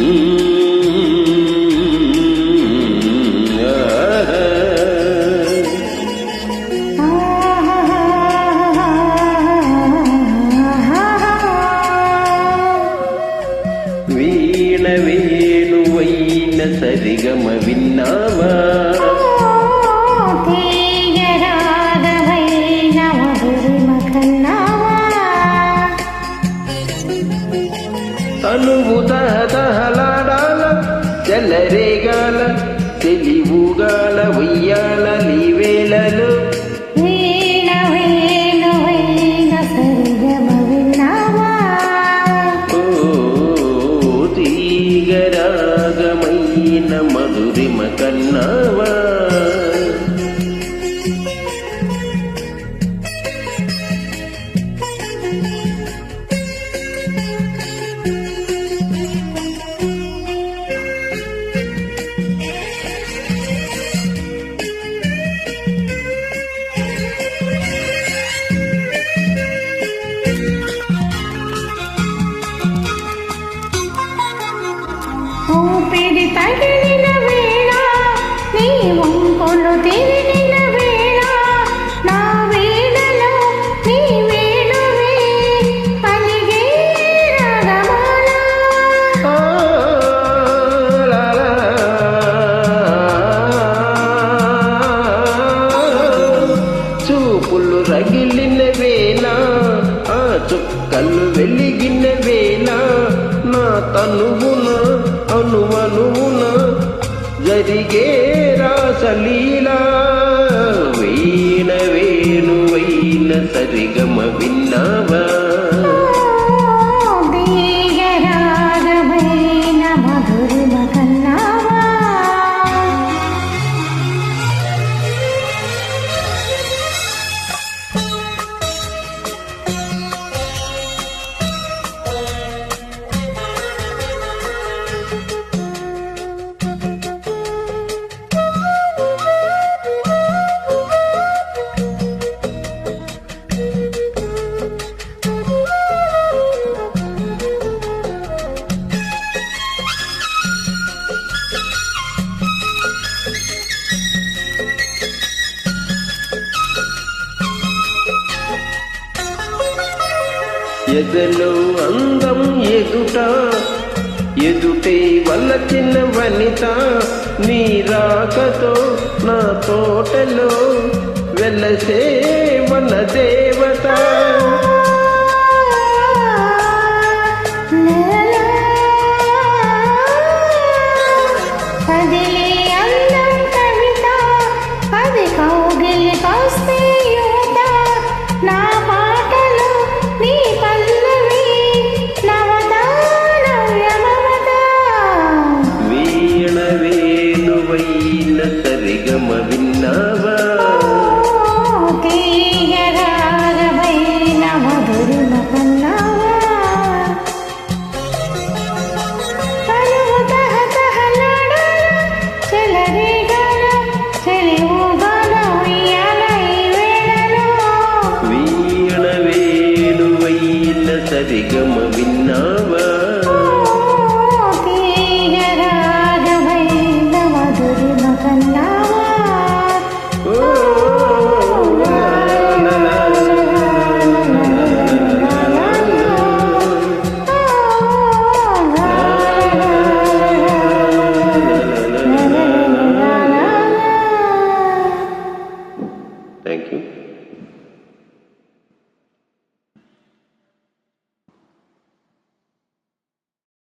Mm-hmm. వేణువైన సరిగమ విన్నావా? తనువు తహతహలాడాల చెల్లరేగాల తెలివుగాల ఉయ్యాల கண்ண மதுரிம கண்ணாவ Baby, baby. చుక్కలు వెలిగిన వేళ నా తనువున అనువనువున జరిగే రాసలీలా. వీణ వేణువైన సరిగమ విన్నావా? ఎదలో అందం ఎదుట ఎదుటే వలచిన వనిత నీ రాకతో నా తోటలో వెలసే వన దేవత. nỡ